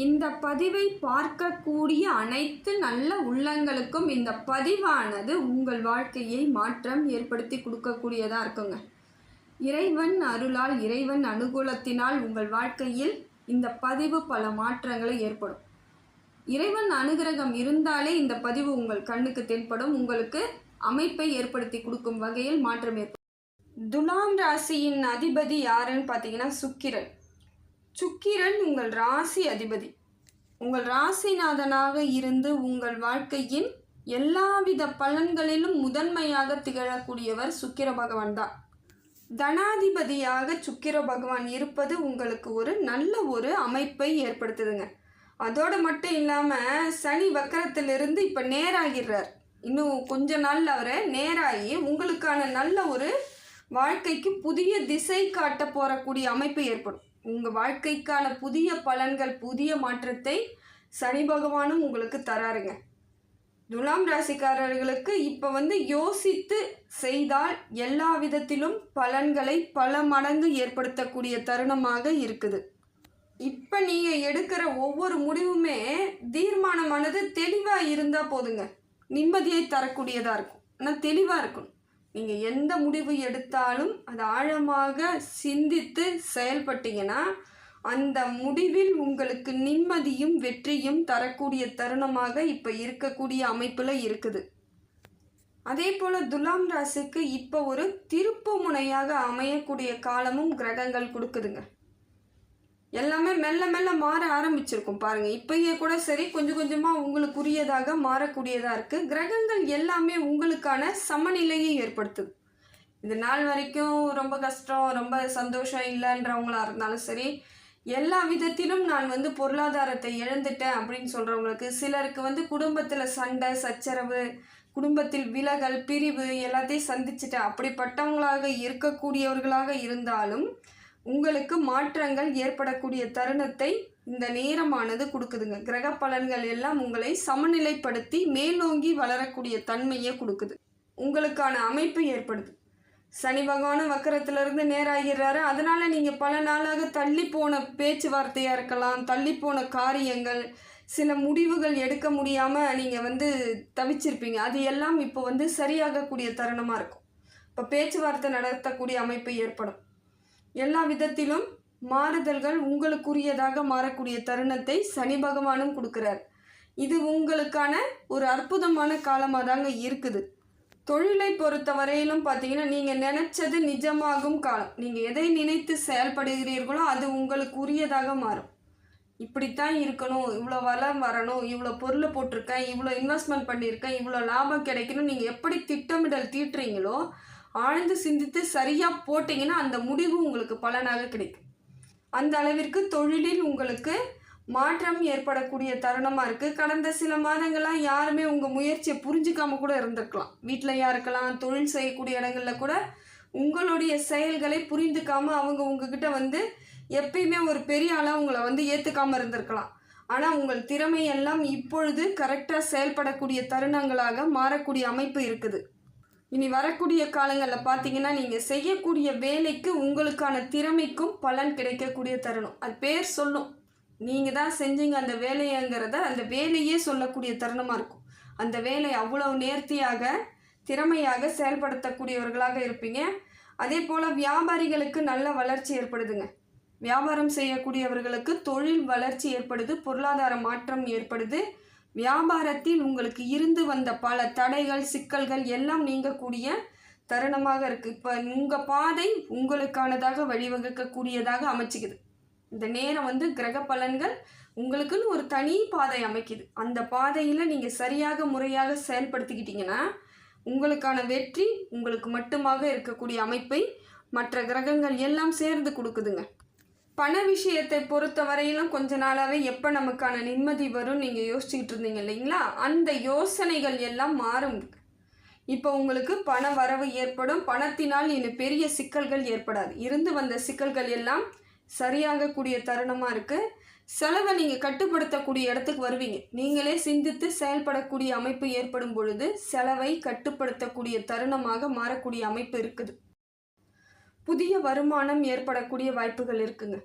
இந்த பதிவை பார்க்கக்கூடிய அனைத்து நல்ல உள்ளங்களுக்கும் இந்த பதிவானது உங்கள் வாழ்க்கையை மாற்றம் ஏற்படுத்தி கொடுக்கக்கூடியதாக இருக்குங்க. இறைவன் அருளால் இறைவன் அனுகூலத்தினால் உங்கள் வாழ்க்கையில் இந்த பதிவு பல மாற்றங்களை ஏற்படும். இறைவன் அனுகிரகம் இருந்தாலே இந்த பதிவு உங்கள் கண்ணுக்கு தென்படும். உங்களுக்கு அமைப்பை ஏற்படுத்தி கொடுக்கும் வகையில் மாற்றம் ஏற்படும். துலாம் ராசியின் அதிபதி யாருன்னு பார்த்தீங்கன்னா சுக்கிரன். சுக்கிரன் உங்கள் ராசி அதிபதி. உங்கள் ராசிநாதனாக இருந்து உங்கள் வாழ்க்கையின் எல்லாவித பலன்களிலும் முதன்மையாக திகழக்கூடியவர் சுக்கிர பகவான் தான். தனாதிபதியாக சுக்கிர பகவான் இருப்பது உங்களுக்கு ஒரு நல்ல ஒரு அமைப்பை ஏற்படுத்துதுங்க. அதோடு மட்டும் இல்லாமல் சனி வக்கரத்திலிருந்து இப்போ நேராகிடுறார். இன்னும் கொஞ்ச நாள் அவரை நேராகி உங்களுக்கான நல்ல ஒரு வாழ்க்கைக்கு புதிய திசை காட்ட போகக்கூடிய அமைப்பு ஏற்படும். உங்கள் வாழ்க்கைக்கான புதிய பலன்கள் புதிய மாற்றத்தை சனி பகவானும் உங்களுக்கு தராருங்க. துலாம் ராசிக்காரர்களுக்கு இப்போ வந்து யோசித்து செய்தால் எல்லா விதத்திலும் பலன்களை பல மடங்கு ஏற்படுத்தக்கூடிய தருணமாக இருக்குது. இப்போ நீங்கள் எடுக்கிற ஒவ்வொரு முடிவுமே தீர்மானமானது தெளிவாக இருந்தால் போதுங்க. நிம்மதியை தரக்கூடியதாக இருக்கும். ஆனால் தெளிவாக இருக்கணும். நீங்கள் எந்த முடிவு எடுத்தாலும் அது ஆழமாக சிந்தித்து செயல்பட்டீங்கன்னா அந்த முடிவில் உங்களுக்கு நிம்மதியும் வெற்றியும் தரக்கூடிய தருணமாக இப்போ இருக்கக்கூடிய அமைப்பில் இருக்குது. அதே போல் துலாம் ராசிக்கு இப்போ ஒரு திருப்பு முனையாக அமையக்கூடிய காலமும் கிரகங்கள் கொடுக்குதுங்க. எல்லாமே மெல்ல மெல்ல மாற ஆரம்பிச்சிருக்கும் பாருங்க. இப்பயே கூட சரி கொஞ்சம் கொஞ்சமாக உங்களுக்குரியதாக மாறக்கூடியதாக இருக்குது கிரகங்கள் எல்லாமே உங்களுக்கான சமநிலையை ஏற்படுத்துது இது நாள் வரைக்கும் ரொம்ப கஷ்டம் ரொம்ப சந்தோஷம் இல்லைன்றவங்களா இருந்தாலும் சரி எல்லா விதத்திலும் நான் வந்து பொருளாதாரத்தை இழந்துட்டேன் அப்படின்னு சொல்கிறவங்களுக்கு சிலருக்கு வந்து குடும்பத்தில் சண்டை சச்சரவு குடும்பத்தில் விலகல் பிரிவு எல்லாத்தையும் சந்திச்சுட்டேன். அப்படிப்பட்டவங்களாக இருக்கக்கூடியவர்களாக இருந்தாலும் உங்களுக்கு மாற்றங்கள் ஏற்படக்கூடிய தருணத்தை இந்த நேரமானது கொடுக்குதுங்க. கிரக பலன்கள் எல்லாம் உங்களை சமநிலைப்படுத்தி மேலோங்கி வளரக்கூடிய தன்மையை கொடுக்குது. உங்களுக்கான அமைப்பு ஏற்படுது. சனி பகவானும் வக்கரத்திலிருந்து நேராகிறாரு. அதனால் நீங்கள் பல நாளாக தள்ளி போன பேச்சுவார்த்தையாக இருக்கலாம் தள்ளி போன காரியங்கள் சில முடிவுகள் எடுக்க முடியாமல் நீங்கள் வந்து தவிச்சிருப்பீங்க. அது எல்லாம் இப்போ வந்து சரியாகக்கூடிய தருணமாக இருக்கும். இப்போ பேச்சுவார்த்தை நடத்தக்கூடிய அமைப்பு ஏற்படும். எல்லா விதத்திலும் மாறுதல்கள் உங்களுக்குரியதாக மாறக்கூடிய தருணத்தை சனி பகவானும் கொடுக்குறார். இது உங்களுக்கான ஒரு அற்புதமான காலமாக தாங்க இருக்குது. தொழிலை பொறுத்த வரையிலும் பார்த்தீங்கன்னா நீங்கள் நினச்சது நிஜமாகும் காலம். நீங்கள் எதை நினைத்து செயல்படுகிறீர்களோ அது உங்களுக்கு உரியதாக மாறும். இப்படித்தான் இருக்கணும். இவ்வளோ வளம் வரணும். இவ்வளோ பொருளை போட்டிருக்கேன். இவ்வளோ இன்வெஸ்ட்மெண்ட் பண்ணியிருக்கேன். இவ்வளோ லாபம் கிடைக்கணும். நீங்கள் எப்படி திட்டமிடல் தீட்டுறீங்களோ ஆழ்ந்து சிந்தித்து சரியாக போட்டிங்கன்னா அந்த முடிவு உங்களுக்கு பலனாக கிடைக்கும். அந்த அளவிற்கு தொழிலில் உங்களுக்கு மாற்றம் ஏற்படக்கூடிய தருணமாக இருக்குது கடந்த சில மாதங்களாக யாருமே உங்கள் முயற்சியை புரிஞ்சுக்காம கூட இருந்திருக்கலாம். வீட்டிலையாக இருக்கலாம் தொழில் செய்யக்கூடிய இடங்களில் கூட உங்களுடைய செயல்களை புரிந்துக்காமல் அவங்க உங்ககிட்ட வந்து எப்பயுமே ஒரு பெரிய ஆளாக உங்களை வந்து ஏற்றுக்காமல் இருந்திருக்கலாம். ஆனால் உங்கள் திறமையெல்லாம் இப்பொழுது கரெக்டாக செயல்படக்கூடிய தருணங்களாக மாறக்கூடிய அமைப்பு இருக்குது. இனி வரக்கூடிய காலங்களில் பார்த்தீங்கன்னா நீங்கள் செய்யக்கூடிய வேலைக்கு உங்களுக்கான திறமைக்கும் பலன் கிடைக்கக்கூடிய தருணம். அது பேர் சொல்லும். நீங்கள் தான் செஞ்சீங்க அந்த வேலையங்கிறத அந்த வேலையே சொல்லக்கூடிய தருணமாக இருக்கும். அந்த வேலை அவ்வளவு நேர்த்தியாக திறமையாக செயல்படுத்தக்கூடியவர்களாக இருப்பீங்க. அதே போல் வியாபாரிகளுக்கு நல்ல வளர்ச்சி ஏற்படுதுங்க. வியாபாரம் செய்யக்கூடியவர்களுக்கு தொழில் வளர்ச்சி ஏற்படுது பொருளாதார மாற்றம் ஏற்படுது. வியாபாரத்தில் உங்களுக்கு இருந்து வந்த பல தடைகள் சிக்கல்கள் எல்லாம் நீங்கக்கூடிய தருணமாக இருக்குது இப்போ உங்கள் பாதை உங்களுக்கானதாக வழிவகுக்கக்கூடியதாக அமைச்சிக்குது. இந்த நேரம் வந்து கிரக பலன்கள் உங்களுக்குன்னு ஒரு தனி பாதை அமைக்குது. அந்த பாதையில் நீங்கள் சரியாக முறையாக செயல்படுத்திக்கிட்டிங்கன்னா உங்களுக்கான வெற்றி உங்களுக்கு மட்டுமாக இருக்கக்கூடிய அமைப்பை மற்ற கிரகங்கள் எல்லாம் சேர்ந்து கொடுக்குதுங்க. பண விஷயத்தை பொறுத்த வரையிலும் கொஞ்ச நாளாகவே எப்போ நமக்கான நிம்மதி வரும் நீங்கள் யோசிச்சுக்கிட்டு இருந்தீங்க இல்லைங்களா? அந்த யோசனைகள் எல்லாம் மாறும். இப்போ உங்களுக்கு பண வரவு ஏற்படும். பணத்தினால் இனி பெரிய சிக்கல்கள் ஏற்படாது. இருந்து வந்த சிக்கல்கள் எல்லாம் சரியாகக்கூடிய தருணமாக இருக்குது செலவை நீங்கள் கட்டுப்படுத்தக்கூடிய இடத்துக்கு வருவீங்க. நீங்களே சிந்தித்து செயல்படக்கூடிய அமைப்பு ஏற்படும் பொழுது செலவை கட்டுப்படுத்தக்கூடிய தருணமாக மாறக்கூடிய அமைப்பு இருக்குது. புதிய வருமானம் ஏற்படக்கூடிய வாய்ப்புகள் இருக்குங்க.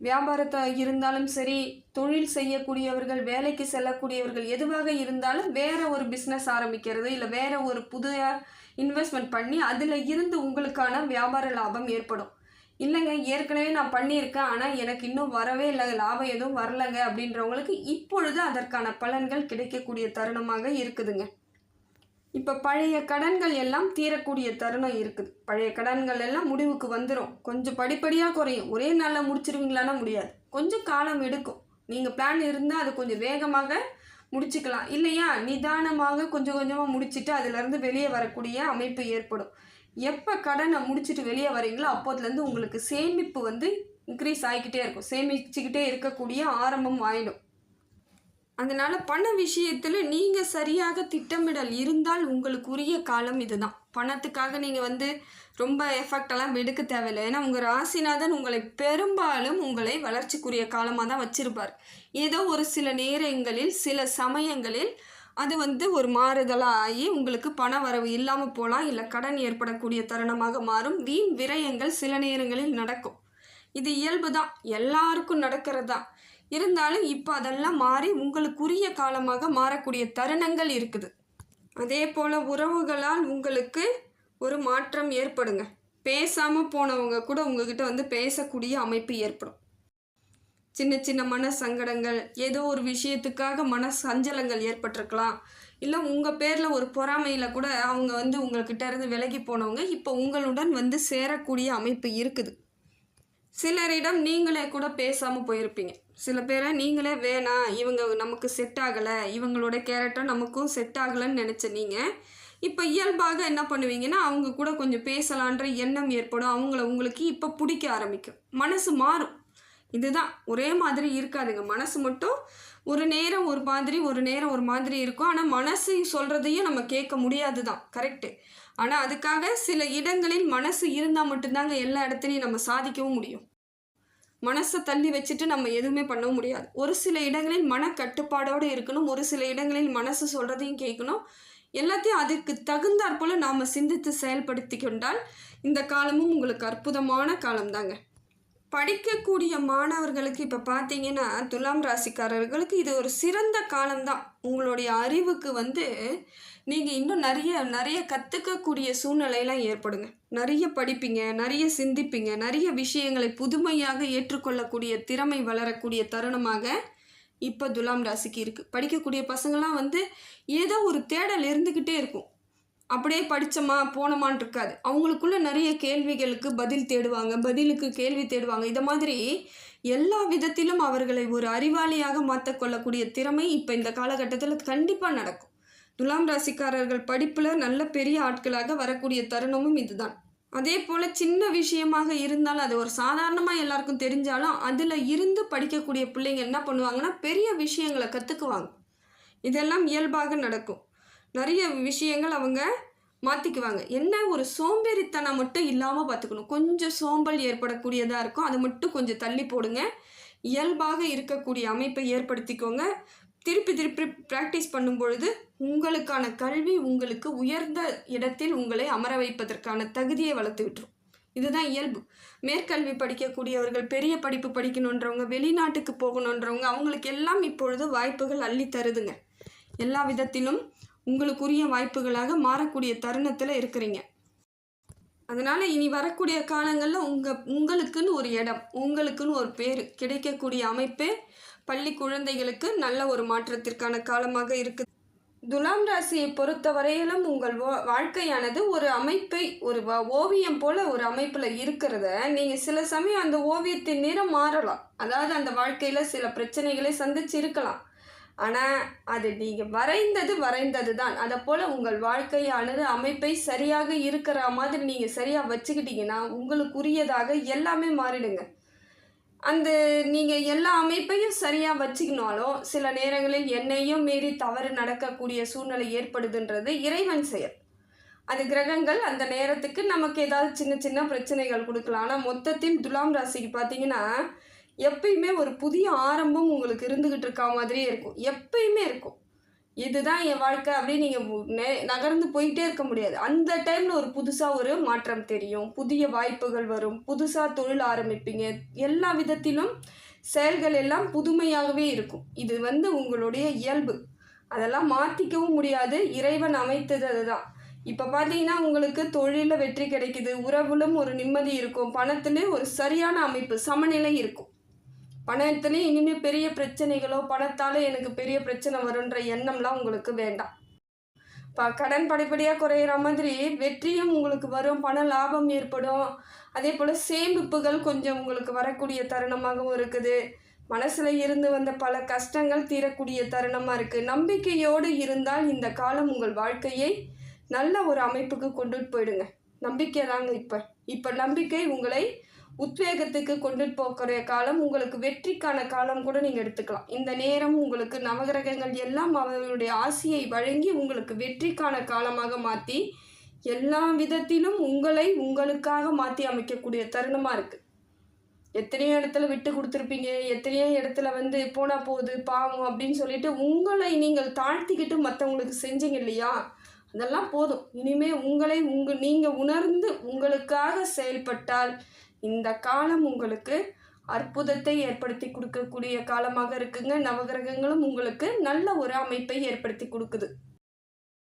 வியாபாரத்தை இருந்தாலும் சரி தொழில் செய்யக்கூடியவர்கள் வேலைக்கு செல்லக்கூடியவர்கள் எதுவாக இருந்தாலும் வேற ஒரு பிஸ்னஸ் ஆரம்பிக்கிறது இல்லை வேற ஒரு புதிய இன்வெஸ்ட்மெண்ட் பண்ணி அதில் இருந்து உங்களுக்கான வியாபார லாபம் ஏற்படும். இல்லைங்க ஏற்கனவே நான் பண்ணியிருக்கேன் ஆனால் எனக்கு இன்னும் வரவே இல்லை லாபம் எதுவும் வரலைங்க அப்படின்றவங்களுக்கு இப்பொழுது அதற்கான பலன்கள் கிடைக்கக்கூடிய தருணமாக இருக்குதுங்க. இப்போ பழைய கடன்கள் எல்லாம் தீரக்கூடிய தருணம் இருக்குது. பழைய கடன்கள் எல்லாம் முடிவுக்கு வந்துடும் கொஞ்சம் படிப்படியாக குறையும். ஒரே நாளில் முடிச்சிருவீங்களானா முடியாது. கொஞ்சம் காலம் எடுக்கும். நீங்கள் பிளான் இருந்தால் அது கொஞ்சம் வேகமாக முடிச்சுக்கலாம். இல்லையா? நிதானமாக கொஞ்சம் கொஞ்சமாக முடிச்சுட்டு அதுலேருந்து வெளியே வரக்கூடிய அமைப்பு ஏற்படும். எப்போ கடனை முடிச்சுட்டு வெளியே வரீங்களோ அப்போதுலேருந்து உங்களுக்கு சேமிப்பு வந்து இன்க்ரீஸ் ஆகிக்கிட்டே இருக்கும். சேமிச்சுக்கிட்டே இருக்கக்கூடிய ஆரம்பம் ஆயிடும். அதனால் பண விஷயத்தில் நீங்கள் சரியாக திட்டமிடல் இருந்தால் உங்களுக்கு உரிய காலம் இதுதான். பணத்துக்காக நீங்கள் வந்து ரொம்ப எஃபெக்டெல்லாம் எடுக்க தேவையில்லை. ஏன்னா உங்கள் ராசிநாதன் உங்களை பெரும்பாலும் உங்களை வளர்ச்சிக்குரிய காலமாக தான் வச்சுருப்பார். ஏதோ ஒரு சில நேரங்களில் சில சமயங்களில் அது வந்து ஒரு மாறுதலாக ஆகி உங்களுக்கு பண வரவு இல்லாமல் போகலாம் இல்லை கடன் ஏற்படக்கூடிய தருணமாக மாறும். வீண் விரயங்கள் சில நேரங்களில் நடக்கும். இது இயல்பு தான் எல்லாருக்கும் நடக்கிறது? தான் இருந்தாலும் இப்போ அதெல்லாம் மாறி உங்களுக்குரிய காலமாக மாறக்கூடிய தருணங்கள் இருக்குது. அதே போல் உறவுகளால் உங்களுக்கு ஒரு மாற்றம் ஏற்படுங்க. பேசாமல் போனவங்க கூட உங்ககிட்ட வந்து பேசக்கூடிய அமைப்பு ஏற்படும். சின்ன சின்ன மன சங்கடங்கள் ஏதோ ஒரு விஷயத்துக்காக மன சஞ்சலங்கள் ஏற்பட்டிருக்கலாம். இல்லை உங்கள் பேரில் ஒரு பொறாமையில் கூட அவங்க வந்து உங்கள்கிட்ட இருந்து விலகி போனவங்க இப்போ உங்களுடன் வந்து சேரக்கூடிய அமைப்பு இருக்குது. சிலரிடம் நீங்களே கூட பேசாமல் போயிருப்பீங்க. சில பேரை நீங்களே வேணாம் இவங்க நமக்கு செட் ஆகலை. இவங்களோட கேரக்டர் நமக்கும் செட் ஆகலைன்னு நினச்ச நீங்கள் இப்போ இயல்பாக என்ன பண்ணுவீங்கன்னா அவங்க கூட கொஞ்சம் பேசலான்ற எண்ணம் ஏற்படும். அவங்கள உங்களுக்கு இப்போ பிடிக்க ஆரம்பிக்கும். மனசு மாறும். இதுதான். ஒரே மாதிரி இருக்காதுங்க. மனசு மட்டும் ஒரு நேரம் ஒரு மாதிரி ஒரு நேரம் ஒரு மாதிரி இருக்கும். ஆனால் மனசு சொல்கிறதையும் நம்ம கேட்க முடியாது தான் கரெக்டு ஆனால் அதுக்காக சில இடங்களில் மனசு இருந்தால் மட்டும்தாங்க எல்லா இடத்துலையும் நம்ம சாதிக்கவும் முடியும். மனசை தள்ளி வச்சுட்டு நம்ம எதுவுமே பண்ண முடியாது. ஒரு சில இடங்களில் மன கட்டுப்பாடோடு இருக்கணும். ஒரு சில இடங்களில் மனசு சொல்கிறதையும் கேட்கணும். எல்லாத்தையும் அதுக்கு தகுந்தாற்போல் நாம் சிந்தித்து செயல்படுத்தி கொண்டால் இந்த காலமும் உங்களுக்கு அற்புதமான காலம்தாங்க. படிக்கக்கூடிய மாணவர்களுக்கு இப்போ பார்த்தீங்கன்னா துலாம் ராசிக்காரர்களுக்கு இது ஒரு சிறந்த காலம்தான். உங்களுடைய அறிவுக்கு வந்து நீங்கள் இன்னும் நிறைய நிறைய கற்றுக்கக்கூடிய சூழ்நிலையெல்லாம் ஏற்படுங்க. நிறைய படிப்பீங்க நிறைய சிந்திப்பீங்க நிறைய விஷயங்களை புதுமையாக ஏற்றுக்கொள்ளக்கூடிய திறமை வளரக்கூடிய தருணமாக இப்போ துலாம் ராசிக்கு இருக்குது படிக்கக்கூடிய பசங்களாம் வந்து ஏதோ ஒரு தேடல் இருந்துக்கிட்டே இருக்கும். அப்படியே படித்தோமா போனோமான் இருக்காது. அவங்களுக்குள்ள நிறைய கேள்விகளுக்கு பதில் தேடுவாங்க பதிலுக்கு கேள்வி தேடுவாங்க. இதை மாதிரி எல்லா விதத்திலும் அவர்களை ஒரு அறிவாளியாக மாற்றக்கொள்ளக்கூடிய திறமை இப்போ இந்த காலகட்டத்தில் கண்டிப்பாக நடக்கும். துலாம் ராசிக்காரர்கள் படிப்பில் நல்ல பெரிய ஆட்களாக வரக்கூடிய தருணமும் இதுதான். அதே போல் சின்ன விஷயமாக இருந்தாலும் அது ஒரு சாதாரணமாக எல்லாருக்கும் தெரிஞ்சாலும் அதில் இருந்து படிக்கக்கூடிய பிள்ளைங்க என்ன பண்ணுவாங்கன்னா பெரிய விஷயங்களை கற்றுக்குவாங்க இதெல்லாம் இயல்பாக நடக்கும். நிறைய விஷயங்கள் அவங்க மாற்றிக்குவாங்க என்ன ஒரு சோம்பேறித்தனம் மட்டும் இல்லாமல் பார்த்துக்கணும் கொஞ்சம் சோம்பல் ஏற்படக்கூடியதாக இருக்கும். அதை மட்டும் கொஞ்சம் தள்ளி போடுங்க. இயல்பாக இருக்கக்கூடிய அமைப்பை ஏற்படுத்திக்கோங்க. திருப்பி திருப்பி ப்ராக்டிஸ் பண்ணும் பொழுது உங்களுக்கான கல்வி உங்களுக்கு உயர்ந்த இடத்தில் உங்களை அமர வைப்பதற்கான தகுதியை வளர்த்து விட்டுரும். இதுதான் இயல்பு. மேற்கல்வி படிக்கக்கூடியவர்கள் பெரிய படிப்பு படிக்கணுன்றவங்க வெளிநாட்டுக்கு போகணுன்றவங்க அவங்களுக்கு எல்லாம் இப்பொழுது வாய்ப்புகள் அள்ளி தருதுங்க எல்லா விதத்திலும் உங்களுக்குரிய வாய்ப்புகளாக மாறக்கூடிய தருணத்தில் இருக்கிறீங்க. அதனால் இனி வரக்கூடிய காலங்களில் உங்கள் உங்களுக்குன்னு ஒரு இடம் உங்களுக்குன்னு ஒரு பேர் கிடைக்கக்கூடிய அமைப்பே பள்ளி குழந்தைகளுக்கு நல்ல ஒரு மாற்றத்திற்கான காலமாக இருக்குது. துலாம் ராசியை பொறுத்தவரையிலும் உங்கள் வாழ்க்கையானது ஒரு அமைப்பை ஒரு ஓவியம் போல ஒரு அமைப்பில் இருக்கிறத நீங்கள் சில சமயம் அந்த ஓவியத்தின் நிறம் மாறலாம். அதாவது அந்த வாழ்க்கையில் சில பிரச்சனைகளை சந்திச்சு இருக்கலாம் ஆனால் அது நீங்கள் வரைந்தது வரைந்தது தான் அதை போல் உங்கள் வாழ்க்கையானது அமைப்பை சரியாக இருக்கிற மாதிரி நீங்கள் சரியாக வச்சுக்கிட்டீங்கன்னா உங்களுக்குரியதாக எல்லாமே மாறிடுங்க. அந்த நீங்கள் எல்லா அமைப்பையும் சரியாக வச்சுக்கினாலும் சில நேரங்களில் என்னையும் மீறி தவறு நடக்கக்கூடிய சூழ்நிலை ஏற்படுதுன்றது இறைவன் செயல். அது கிரகங்கள் அந்த நேரத்துக்கு நமக்கு ஏதாவது சின்ன சின்ன பிரச்சனைகள் கொடுக்கலாம். ஆனால் மொத்தத்தில் துலாம் ராசிக்கு பார்த்தீங்கன்னா எப்பயுமே ஒரு புதிய ஆரம்பம் உங்களுக்கு இருந்துக்கிட்டு இருக்கா மாதிரியே இருக்கும். எப்பயுமே இருக்கும். இதுதான் என் வாழ்க்கை அப்படின்னு நீங்கள் நகர்ந்து போயிட்டே இருக்க முடியாது. அந்த டைமில் ஒரு புதுசாக ஒரு மாற்றம் தெரியும். புதிய வாய்ப்புகள் வரும். புதுசாக தொழில் ஆரம்பிப்பீங்க. எல்லா விதத்திலும் செயல்கள் எல்லாம் புதுமையாகவே இருக்கும். இது வந்து உங்களுடைய இயல்பு. அதெல்லாம் மாற்றிக்கவும் முடியாது. இறைவன் அமைத்தது அதுதான். இப்போ பார்த்தீங்கன்னா உங்களுக்கு தொழிலில் வெற்றி கிடைக்குது. உறவுலும் ஒரு நிம்மதி இருக்கும். பணத்துலேயும் ஒரு சரியான அமைப்பு சமநிலை இருக்கும். பணத்துலேயும் இனிமேல் பெரிய பிரச்சனைகளோ பணத்தால் எனக்கு பெரிய பிரச்சனை வரும்ன்ற எண்ணம்லாம் உங்களுக்கு வேண்டாம். ப கடன் படிப்படியாக குறையிற மாதிரி வெற்றியும் உங்களுக்கு வரும் பண லாபம் ஏற்படும். அதே போல் சேமிப்புகள் கொஞ்சம் உங்களுக்கு வரக்கூடிய தருணமாகவும் இருக்குது. மனசில் இருந்து வந்த பல கஷ்டங்கள் தீரக்கூடிய தருணமாக இருக்குது நம்பிக்கையோடு இருந்தால் இந்த காலம் உங்கள் வாழ்க்கையை நல்ல ஒரு அமைப்புக்கு கொண்டுட்டு போயிடுங்க. நம்பிக்கை தாங்க இப்போ. இப்போ நம்பிக்கை உங்களை உத்வேகத்துக்கு கொண்டுட்டு போகிற காலம் உங்களுக்கு வெற்றிக்கான காலம் கூட நீங்கள் எடுத்துக்கலாம். இந்த நேரம் உங்களுக்கு நவகிரகங்கள் எல்லாம் அவர்களுடைய ஆசையை வழங்கி உங்களுக்கு வெற்றிக்கான காலமாக மாற்றி எல்லா விதத்திலும் உங்களை உங்களுக்காக மாற்றி அமைக்கக்கூடிய தருணமாக இருக்குது எத்தனையோ இடத்துல விட்டு கொடுத்துருப்பீங்க எத்தனையோ இடத்துல வந்து போனால் போகுது பாவம் அப்படின்னு சொல்லிட்டு உங்களை நீங்கள் தாழ்த்திக்கிட்டு மற்றவங்களுக்கு செஞ்சீங்க இல்லையா? அதெல்லாம் போதும். இனிமேல் உங்களை உங்கள் நீங்கள் உணர்ந்து உங்களுக்காக செயல்பட்டால் இந்த காலம் உங்களுக்கு அற்புதத்தை ஏற்படுத்தி கொடுக்கக்கூடிய காலமாக இருக்குங்க. நவகிரகங்களும் உங்களுக்கு நல்ல ஒரு அமைப்பை ஏற்படுத்தி கொடுக்குது.